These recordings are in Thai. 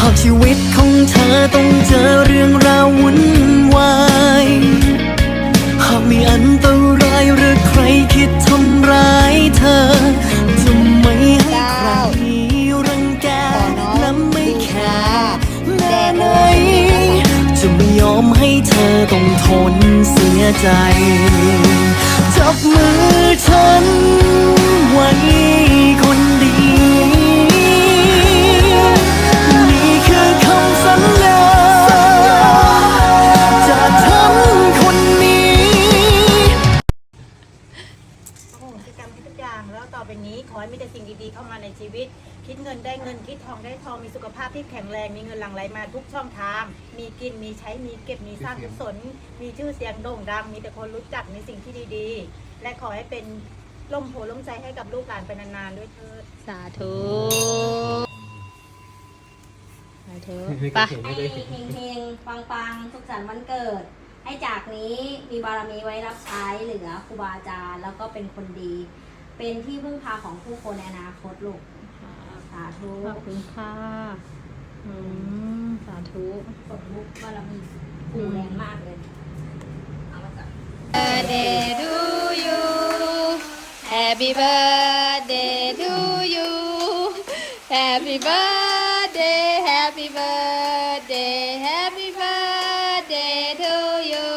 หากชีวิตของเธอต้องเจอเรื่องราววุ่นวายหากมีอันตรายหรือใครคิดทำร้ายเธอ จะไม่ให้ใครรังแกและไม่แคร์แน่ไหนจะไม่ยอมให้เธอต้องทนเสียใจ จับมือฉันไว้ ทุกอย่างแล้วต่อไปนี้ขอให้มีแต่สิ่งดีๆเข้ามาในชีวิต คิดเงินได้เงินคิดทองได้ทองมีสุขภาพที่แข็งแรงมีเงินหลั่งไหลมาทุกช่องทาง มีกินมีใช้มีเก็บมีสร้างกุศลมีชื่อเสียงโด่งดัง มีแต่คนรู้จักในสิ่งที่ดีๆ และขอให้เป็นล่มโพล่มใจให้กับลูกหลานไปนานๆด้วยเถิดสาธุสาธุไม่ไปเคยเห็นไม่ให้เคยเห็นเฮงๆปังๆทุกสันต์วันเกิด ให้จากนี้มีบารมีไว้รับใช้เหลือครูบาอาจารย์แล้วก็เป็นคนดี เป็นที่พึ่งพาของผู้คนในอนาคตลูกสาธุขอบคุณค่ะอืมสาธุขนลุกบารมีปู่แรงมากเลยเอามาจาก birthday to you Happy birthday to you Happy birthday Happy birthday Happy birthday to you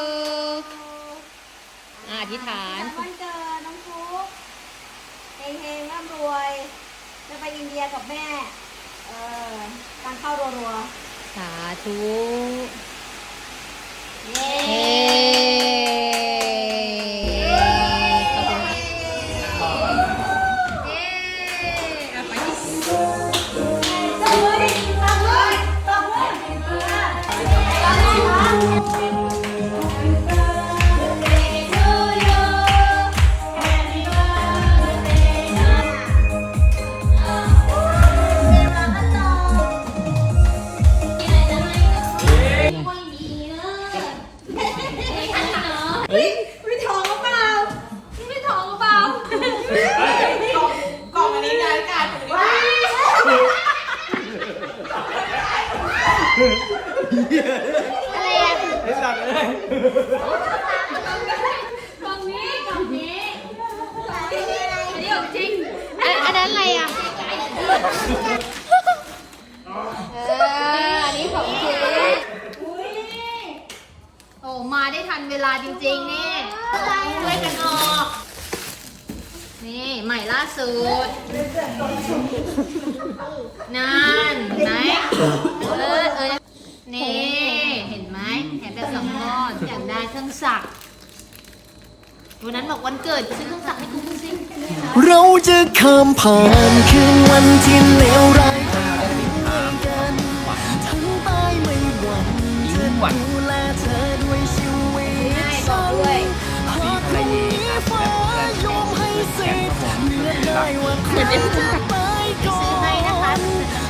อธิษฐานวันเกิดน้องฟุ๊ก เฮงๆร่ำรวย จะไปอินเดียกับแม่ เออการเข้ารัวสาธุๆ เย้ เย้ ไอ้สัตว์เลยกล่องนี้กล่องนี้อันนี้ของจริงอันอันนั้นอะไรอะเอออันนี้ของจริงโอ้มาได้ทันเวลาจริงๆนี่ช่วยกันออก นี่ใหม่ล่าสุด นั่นเห็นไหมเออเออนี่ เห็นไหมแถมแบบสองก้อนอยากได้เครื่องสักวันนั้นบอกวันเกิดซื้อเครื่องสักให้กูสิ เราจะข้ามผ่านคืนวันที่เลวร้าย ว่าใครจะตายก่อน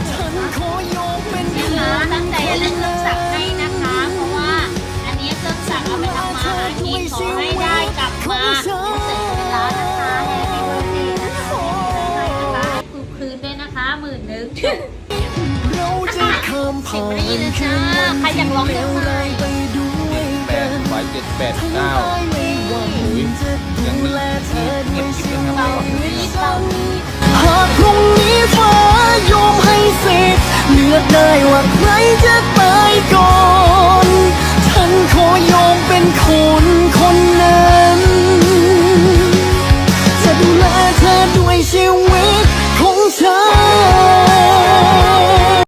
ฉันขอยอมเป็นนะคะตั้งใจจะเล่นเครื่องสักดิ์ให้นะคะ เพราะว่าอันนี้เครื่องสักดิ์เอาไปทำมาหากินขอให้ได้กลับมาเสร็จเวลานะคะแฮปปี้เบิร์ดเดย์นะคะให้นะคะให้คืนคืนด้วยนะคะหมื่นหนึ่งเราจะข้ามผ่านคืนวันที่เลวร้ายไปด้ เจ็ดแปดเก้าโอ้ยยังจะดูแลเธอด้วยชีวิตสั้หากพรุ่งนี้ฟ้ายอมให้สิทธิ์เลือกได้ว่าใครจะ